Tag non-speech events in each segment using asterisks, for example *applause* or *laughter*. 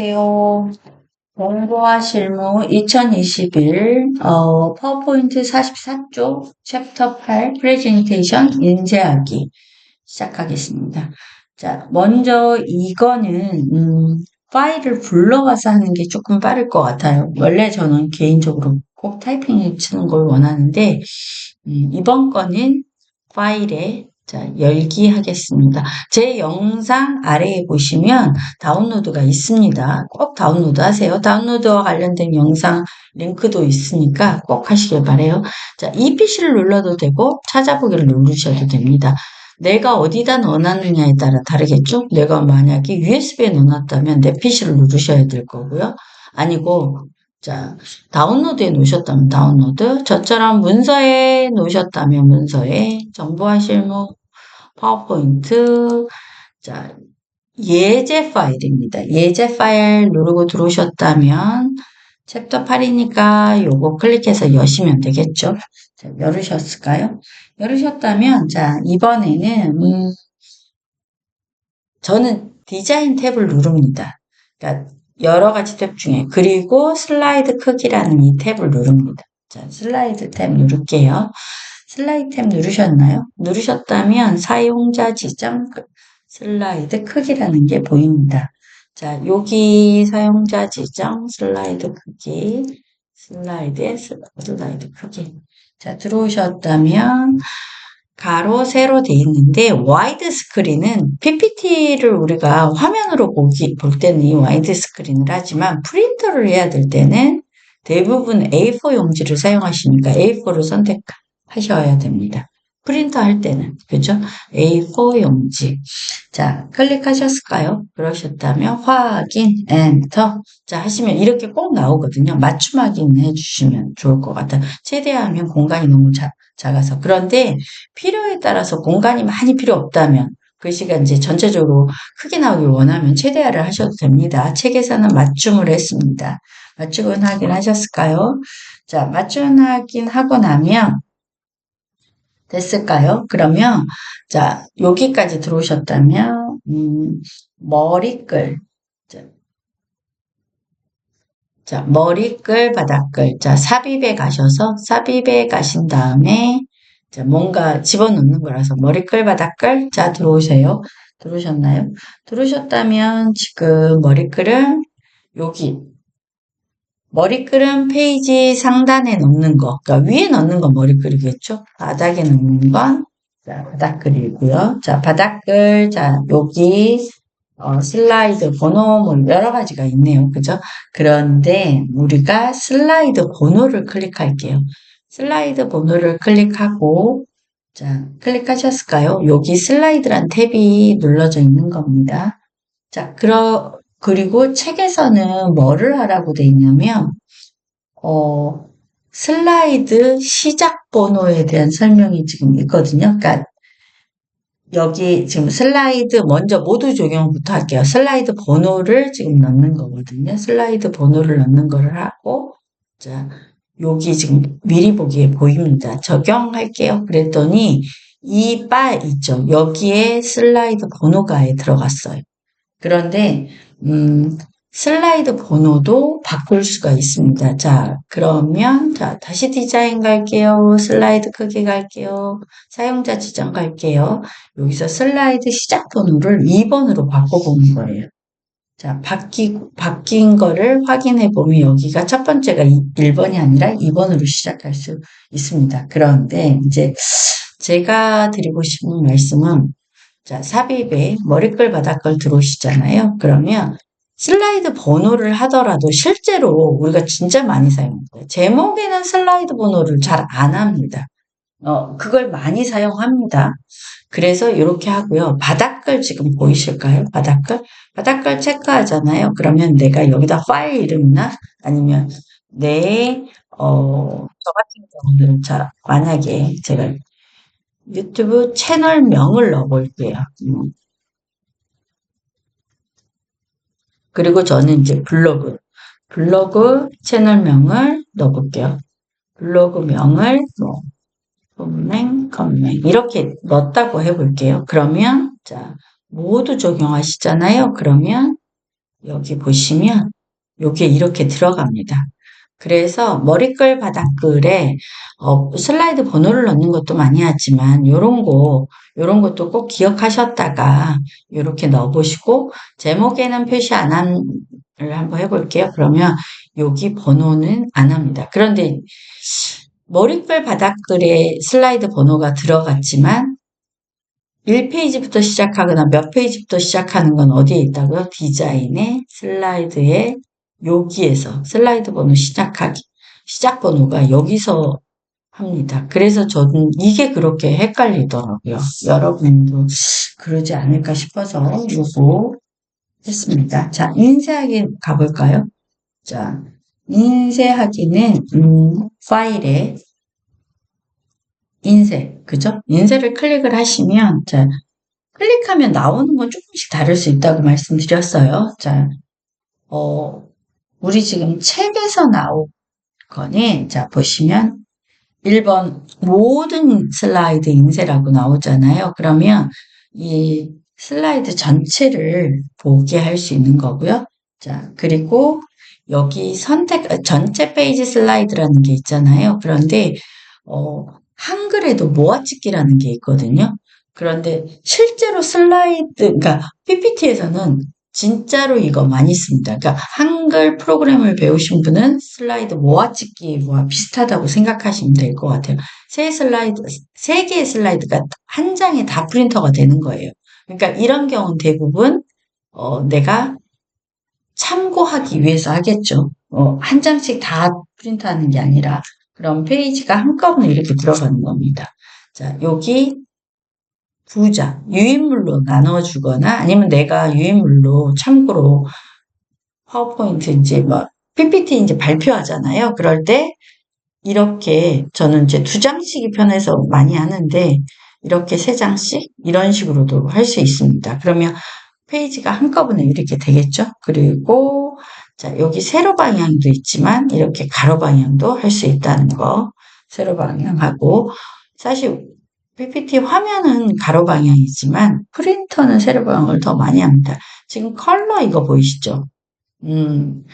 안녕하세요. 공부와 실무 2021 어, 파워포인트 44쪽 챕터 8 프레젠테이션 인쇄하기 시작하겠습니다. 자, 먼저 이거는 음, 파일을 불러와서 하는 게 조금 빠를 것 같아요. 원래 저는 개인적으로 꼭 타이핑을 치는 걸 원하는데 음, 이번 거는 파일에 자, 열기 하겠습니다. 제 영상 아래에 보시면 다운로드가 있습니다. 꼭 다운로드 하세요. 다운로드와 관련된 영상 링크도 있으니까 꼭 하시길 바래요. 자, 이 PC를 눌러도 되고 찾아보기를 누르셔도 됩니다. 내가 어디다 넣어놨느냐에 따라 다르겠죠? 내가 만약에 USB에 넣어놨다면 내 PC를 누르셔야 될 거고요. 아니고 자, 다운로드에 놓으셨다면 다운로드, 저처럼 문서에 놓으셨다면 문서에, 정보화 실무, 파워포인트, 자, 예제 파일입니다. 예제 파일 누르고 들어오셨다면 챕터 8이니까 요거 클릭해서 여시면 되겠죠. 자, 열으셨을까요? 열으셨다면 자, 이번에는 음, 저는 디자인 탭을 누릅니다. 그러니까 여러 가지 탭 중에 그리고 슬라이드 크기라는 이 탭을 누릅니다. 자, 슬라이드 탭 누를게요. 슬라이드 탭 누르셨나요? 누르셨다면 사용자 지정 슬라이드 크기라는 게 보입니다. 자, 여기 사용자 지정 슬라이드 크기 슬라이드의 슬라이드 크기 자, 들어오셨다면 가로 세로 돼 있는데 와이드 스크린은 PPT를 우리가 화면으로 보기 볼 때는 이 와이드 스크린을 하지만 프린터를 해야 될 때는 대부분 A4 용지를 사용하시니까 A4를 선택 하셔야 됩니다. 프린터 할 때는 그죠? A4 용지 자 클릭하셨을까요? 그러셨다면 확인 엔터 자 하시면 이렇게 꼭 나오거든요. 맞춤 확인해 주시면 좋을 것 같아요. 최대하면 공간이 너무 작, 작아서 그런데 필요에 따라서 공간이 많이 필요 없다면 글씨가 이제 전체적으로 크게 나오길 원하면 최대화를 하셔도 됩니다. 책에서는 맞춤을 했습니다. 맞춤은 확인 하셨을까요? 자, 맞춤 확인 하고 나면 됐을까요? 그러면 자 여기까지 들어오셨다면 음, 머리끌 자, 자 머리끌 바닥끌 자 삽입에 가셔서 삽입에 가신 다음에 자 뭔가 집어넣는 거라서 머리끌 바닥끌 자 들어오세요. 들어오셨나요? 들어오셨다면 지금 머리끌은 여기 머리끈은 페이지 상단에 넣는 거, 그러니까 위에 넣는 건 머리끈이겠죠? 바닥에 넣는 건 자, 바닥글이고요. 자, 바닥글, 자, 여기 어, 슬라이드 번호 뭐 여러 가지가 있네요. 그죠? 그런데 우리가 슬라이드 번호를 클릭할게요. 슬라이드 번호를 클릭하고 자, 클릭하셨을까요? 여기 슬라이드란 탭이 눌러져 있는 겁니다. 자, 그러, 그리고 책에서는 뭐를 하라고 돼 있냐면, 어, 슬라이드 시작 번호에 대한 설명이 지금 있거든요. 그러니까 여기 지금 슬라이드 먼저 모두 적용부터 할게요. 슬라이드 번호를 지금 넣는 거거든요. 슬라이드 번호를 넣는 거를 하고 자 여기 지금 미리 보기에 보입니다. 적용할게요. 그랬더니 이 바 있죠. 여기에 슬라이드 번호가 들어갔어요. 그런데 음, 슬라이드 번호도 바꿀 수가 있습니다. 자, 그러면 자, 다시 디자인 갈게요. 슬라이드 크기 갈게요. 사용자 지정 갈게요. 여기서 슬라이드 시작 번호를 2번으로 바꿔보는 거예요. 자, 바뀌, 바뀐 거를 확인해 보면 여기가 첫 번째가 1번이 아니라 2번으로 시작할 수 있습니다. 그런데 이제 제가 드리고 싶은 말씀은 자, 삽입에 머리끌 바닥걸 들어오시잖아요. 그러면 슬라이드 번호를 하더라도 실제로 우리가 진짜 많이 사용해요. 제목에는 슬라이드 번호를 잘 안 합니다. 어, 그걸 많이 사용합니다. 그래서 이렇게 하고요. 바닥글 지금 보이실까요? 바닥글? 바닥글 체크하잖아요. 그러면 내가 여기다 파일 이름이나 아니면 내, 어, 저 같은 경우는 자, 만약에 제가 유튜브 채널명을 넣어볼게요. 음. 그리고 저는 이제 블로그, 블로그 채널명을 넣어볼게요. 블로그명을 뭐, 컴맹, 컴맹 이렇게 넣었다고 해볼게요. 그러면 자 모두 적용하시잖아요. 그러면 여기 보시면 요게 이렇게 들어갑니다. 그래서 머리글 바닥글에 어, 슬라이드 번호를 넣는 것도 많이 하지만 요런 거 요런 것도 꼭 기억하셨다가 요렇게 넣어보시고 제목에는 표시 안 함을 한번 해볼게요. 그러면 여기 번호는 안 합니다. 그런데 머리글 바닥글에 슬라이드 번호가 들어갔지만 1페이지부터 시작하거나 몇 페이지부터 시작하는 건 어디에 있다고요? 디자인에 슬라이드에 여기에서 슬라이드 번호 시작하기 시작 번호가 여기서 합니다. 그래서 저는 이게 그렇게 헷갈리더라고요. 여러분도 그러지 않을까 싶어서 요거 했습니다. 자, 인쇄하기 가볼까요? 자, 인쇄하기는 음, 파일에 인쇄, 그죠? 인쇄를 클릭을 하시면 자, 클릭하면 나오는 건 조금씩 다를 수 있다고 말씀드렸어요. 자, 어, 우리 지금 책에서 나온 거는 자, 보시면 1번 모든 슬라이드 인쇄라고 나오잖아요. 그러면 이 슬라이드 전체를 보게 할 수 있는 거고요. 자, 그리고 여기 선택, 전체 페이지 슬라이드라는 게 있잖아요. 그런데, 어, 한글에도 모아찍기라는 게 있거든요. 그런데 실제로 슬라이드, 그러니까 PPT에서는 진짜로 이거 많이 씁니다. 그러니까 한글 프로그램을 배우신 분은 슬라이드 모아찍기와 비슷하다고 생각하시면 될 것 같아요. 세 슬라이드, 세 개의 슬라이드가 한 장에 다 프린터가 되는 거예요. 그러니까 이런 경우는 대부분 어, 내가 참고하기 위해서 하겠죠. 어, 한 장씩 다 프린트 하는 게 아니라 그럼 페이지가 한꺼번에 이렇게 들어가는 겁니다. 자, 여기 부자, 유인물로 나눠주거나 아니면 내가 유인물로 참고로 파워포인트 이제 뭐 PPT 이제 발표하잖아요. 그럴 때 이렇게 저는 이제 두 장씩이 편해서 많이 하는데 이렇게 세 장씩 이런 식으로도 할 수 있습니다. 그러면 페이지가 한꺼번에 이렇게 되겠죠. 그리고 자 여기 세로 방향도 있지만 이렇게 가로 방향도 할 수 있다는 거 세로 방향하고 사실 PPT 화면은 가로 방향이지만 프린터는 세로 방향을 더 많이 합니다. 지금 컬러 이거 보이시죠? 음,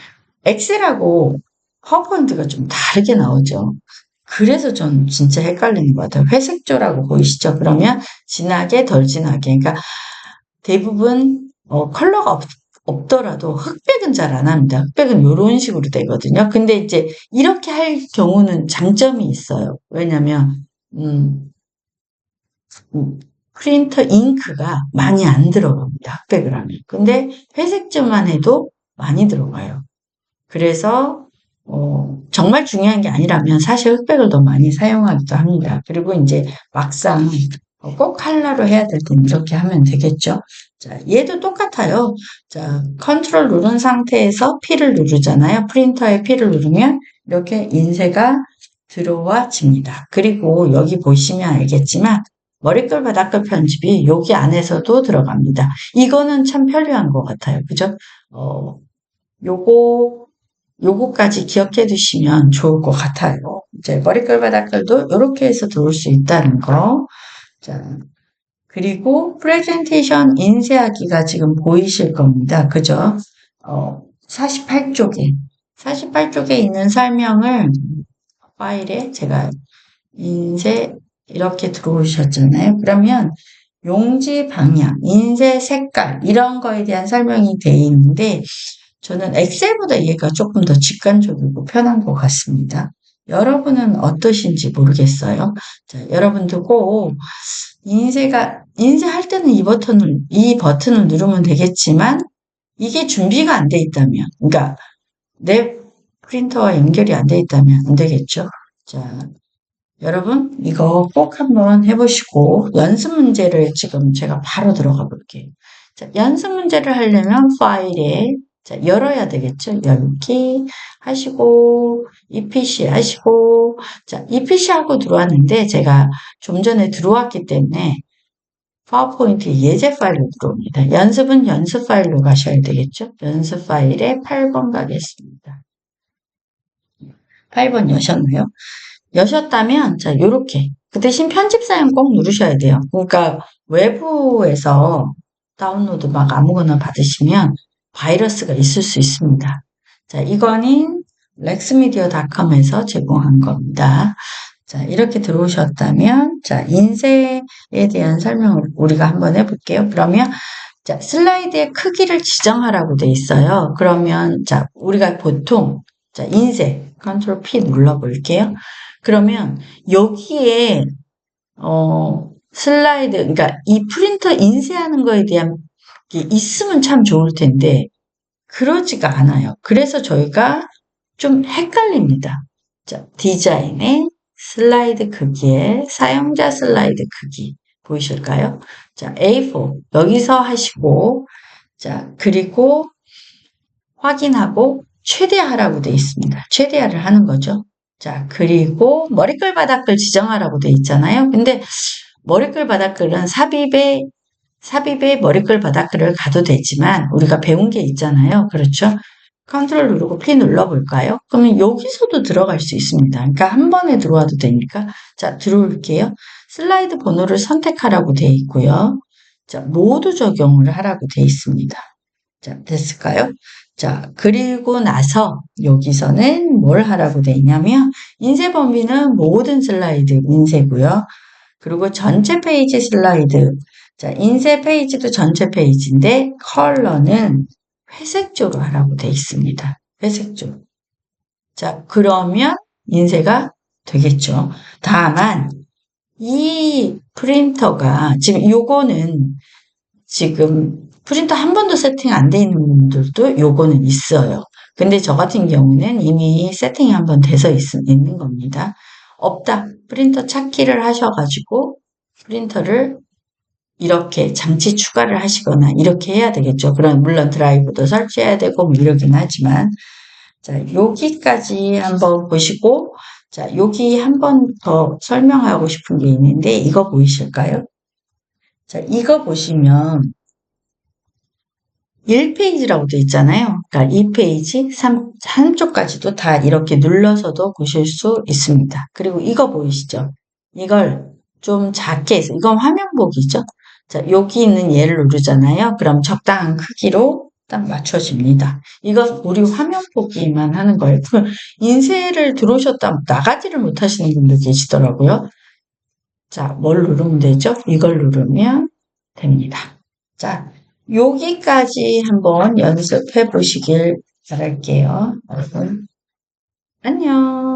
엑셀하고 파워포인트가 좀 다르게 나오죠. 그래서 전 진짜 헷갈리는 것 같아요. 회색조라고 보이시죠? 그러면 진하게 덜 진하게. 그러니까 대부분 어, 컬러가 없, 없더라도 흑백은 잘 안 합니다. 흑백은 이런 식으로 되거든요. 근데 이제 이렇게 할 경우는 장점이 있어요. 왜냐면 음, 음, 프린터 잉크가 많이 안 들어갑니다. 흑백을 하면. 근데 회색조만 해도 많이 들어가요. 그래서 어, 정말 중요한 게 아니라면 사실 흑백을 더 많이 사용하기도 합니다. 그리고 이제 막상 꼭 칼라로 해야 될 땐 이렇게 하면 되겠죠. 자, 얘도 똑같아요. 자, 컨트롤 누른 상태에서 P를 누르잖아요. 프린터에 P를 누르면 이렇게 인쇄가 들어와집니다. 그리고 여기 보시면 알겠지만 머리글 바닥글 편집이 여기 안에서도 들어갑니다. 이거는 참 편리한 것 같아요. 그죠? 어, 요거 요거까지 기억해 두시면 좋을 것 같아요. 이제 머리글 바닥글도 이렇게 해서 들어올 수 있다는 거. 자, 그리고 프레젠테이션 인쇄하기가 지금 보이실 겁니다. 그죠? 어, 48쪽에 48쪽에 있는 설명을 파일에 제가 인쇄 이렇게 들어오셨잖아요. 그러면 용지 방향, 인쇄 색깔 이런 거에 대한 설명이 되어 있는데 저는 엑셀보다 얘가 조금 더 직관적이고 편한 것 같습니다. 여러분은 어떠신지 모르겠어요. 자, 여러분도 꼭 인쇄가 인쇄할 때는 이 버튼을 이 버튼을 누르면 되겠지만 이게 준비가 안 돼 있다면, 그러니까 내 프린터와 연결이 안 돼 있다면 안 되겠죠. 자, 여러분 이거 꼭 한번 해보시고 연습 문제를 지금 제가 바로 들어가 볼게요. 자, 연습 문제를 하려면 파일에 자, 열어야 되겠죠. 열기 하시고 EPC 하시고 자, EPC 하고 들어왔는데 제가 좀 전에 들어왔기 때문에 파워포인트 예제 파일로 들어옵니다. 연습은 연습 파일로 가셔야 되겠죠. 연습 파일에 8번 가겠습니다. 8번 여셨나요? 여셨다면 자 요렇게 그 대신 편집 사용 꼭 누르셔야 돼요. 그러니까 외부에서 다운로드 막 아무거나 받으시면 바이러스가 있을 수 있습니다. 자, 이거는 렉스미디어닷컴에서 제공한 겁니다. 자, 이렇게 들어오셨다면, 자, 인쇄에 대한 설명을 우리가 한번 해볼게요. 그러면, 자, 슬라이드의 크기를 지정하라고 돼 있어요. 그러면, 자, 우리가 보통, 자, 인쇄, 컨트롤 P 눌러 볼게요. 그러면, 여기에, 어, 슬라이드, 그러니까 이 프린터 인쇄하는 거에 대한 게 있으면 참 좋을 텐데, 그러지가 않아요. 그래서 저희가 좀 헷갈립니다. 자, 디자인의 슬라이드 크기에 사용자 슬라이드 크기 보이실까요? 자, A4 여기서 하시고 자, 그리고 확인하고 최대화라고 되어 있습니다. 최대화를 하는 거죠. 자, 그리고 머리끌 바닥을 지정하라고 되어 있잖아요. 근데 머리끌 바닥글은 삽입에 삽입에 머리끌 바닥글을 가도 되지만 우리가 배운 게 있잖아요. 그렇죠? 컨트롤 누르고 P 눌러볼까요? 그러면 여기서도 들어갈 수 있습니다. 그러니까 한 번에 들어와도 되니까 자 들어올게요. 슬라이드 번호를 선택하라고 되어 있고요. 자 모두 적용을 하라고 되어 있습니다. 자 됐을까요? 자 그리고 나서 여기서는 뭘 하라고 되어 있냐면 인쇄 범위는 모든 슬라이드 인쇄고요. 그리고 전체 페이지 슬라이드 자 인쇄 페이지도 전체 페이지인데 컬러는 회색조로 하라고 되어 있습니다. 회색조. 자, 그러면 인쇄가 되겠죠. 다만 이 프린터가 지금 요거는 지금 프린터 한 번도 세팅 안 돼 있는 분들도 요거는 있어요. 근데 저 같은 경우는 이미 세팅이 한 번 돼서 있, 있는 겁니다. 없다. 프린터 찾기를 하셔가지고 프린터를 이렇게 장치 추가를 하시거나 이렇게 해야 되겠죠. 그럼 물론 드라이브도 설치해야 되고 뭐 이러긴 하지만 자 여기까지 한번 보시고 자 여기 한 번 더 설명하고 싶은 게 있는데 이거 보이실까요? 자 이거 보시면 1페이지라고 되어 있잖아요. 그러니까 2페이지, 3, 한쪽까지도 다 이렇게 눌러서도 보실 수 있습니다. 그리고 이거 보이시죠? 이걸 좀 작게 해서, 이건 화면 보기죠? 자, 여기 있는 얘를 누르잖아요. 그럼 적당한 크기로 딱 맞춰집니다. 이거 우리 화면 보기만 하는 거예요. *laughs* 인쇄를 들어오셨다면 나가지를 못하시는 분들 계시더라고요. 자, 뭘 누르면 되죠? 이걸 누르면 됩니다. 자, 여기까지 한번 연습해 보시길 바랄게요. 여러분, 안녕.